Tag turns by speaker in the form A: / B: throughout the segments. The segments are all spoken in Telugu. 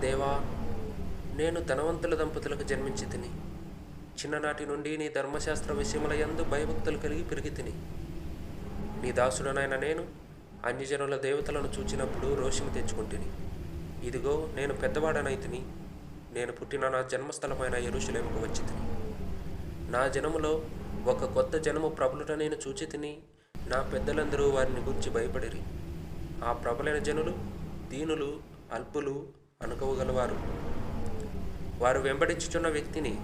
A: దేవా నేను ధనవంతుల దంపతులకు జన్మించి తిని చిన్ననాటి నుండి నీ ధర్మశాస్త్ర విషయముల యందు భయభక్తులు కలిగి పెరిగి తిని. నీ దాసుడనైన నేను అన్యజనుల దేవతలను చూచినప్పుడు రోషము తెచ్చుకుంటుని. ఇదిగో నేను పెద్దవాడనైతిని నేను పుట్టిన నా జన్మస్థలమైన ఎరుషులేముకు వచ్చి తిని. నా జనములో ఒక కొత్త జనము ప్రబలుట నేను చూచి తిని నా పెద్దలందరూ వారిని గురించి భయపడిరి. ఆ ప్రబలైన జనులు దీనులు అల్పులు అనుకోగలవారు. వారు వెంబడించుచున్న వ్యక్తిని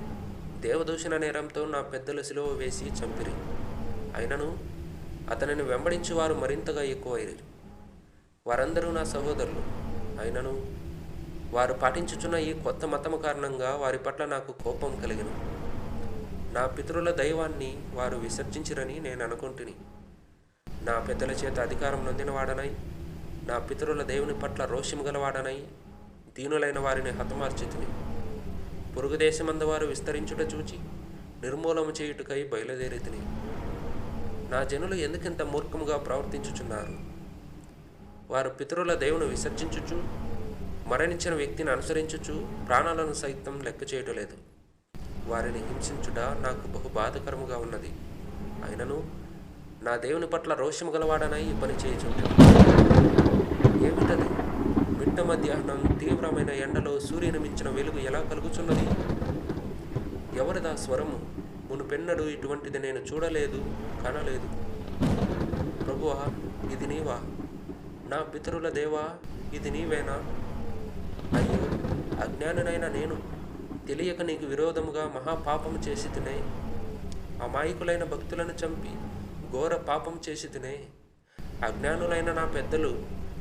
A: దేవదూషణ నేరంతో నా పెద్దల సిలువ వేసి చంపిరి. అయినను అతనిని వెంబడించేవారు మరింతగా ఎక్కువైరి. వారందరూ నా సహోదరులు. అయినను వారు పాటించుచున్న ఈ కొత్త మతము కారణంగా వారి పట్ల నాకు కోపం కలిగిన. నా పితరుల దైవాన్ని వారు విసర్జించిరని నేను అనుకుంటుని. నా పెద్దల చేత అధికారం నొందినవాడనై నా పితరుల దేవుని పట్ల రోషం గలవాడనై దీనులైన వారిని హతమార్చితిని. పొరుగు దేశమందవారు విస్తరించుట చూచి నిర్మూలము చేయుటకై బయలుదేరితిని. నా జనులు ఎందుకింత మూర్ఖముగా ప్రవర్తించుచున్నారు? వారు పితరుల దేవుని విసర్జించుచు మరణించిన వ్యక్తిని అనుసరించుచు ప్రాణాలను సైతం లెక్క చేయటలేదు. వారిని హింసించుట నాకు బహు బాధకరముగా ఉన్నది. అయినను నా దేవుని పట్ల రోషము గలవాడనై ఈ పని చేయుచుంటాను ఏమిటది? మధ్యాహ్నం తీవ్రమైన ఎండలో సూర్యుని వెలుగు ఎలా కలుగుచున్నది? ఎవరిదా స్వరము? మునుపెన్నడు ఇటువంటిది నేను చూడలేదు కనలేదు. ప్రభువా ఇది నీవా? నా పితరుల దేవా ఇది నీవేనా? అయ్యో అజ్ఞానునైనా నేను తెలియక నీకు విరోధముగా మహాపాపము చేసి తినే అమాయకులైన భక్తులను చంపి ఘోర పాపం చేసి తినే అజ్ఞానులైన నా పెద్దలు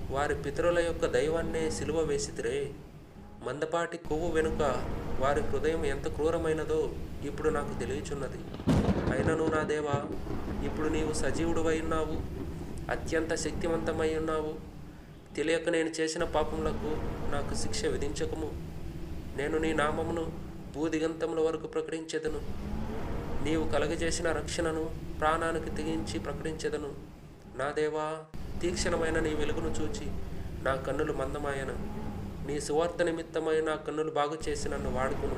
A: వారి పితరుల యొక్క దైవాన్నే సిలువ వేసితిరే. మందపాటి కొవ్వు వెనుక వారి హృదయం ఎంత క్రూరమైనదో ఇప్పుడు నాకు తెలియచున్నది. అయినను నా దేవా ఇప్పుడు నీవు సజీవుడువై ఉన్నావు అత్యంత శక్తివంతమై ఉన్నావు తెలియక నేను చేసిన పాపములకు నాకు శిక్ష విధించకము. నేను నీ నామమును భూదిగంతముల వరకు ప్రకటించెదను. నీవు కలగజేసిన రక్షణను ప్రాణానికి తెగించి ప్రకటించెదను. నా దేవా తీక్షణమైన నీ వెలుగును చూచి నా కన్నులు మందమాయను. నీ సువార్త నిమిత్తమై నా కన్నులు బాగు చేసి నన్ను వాడుకును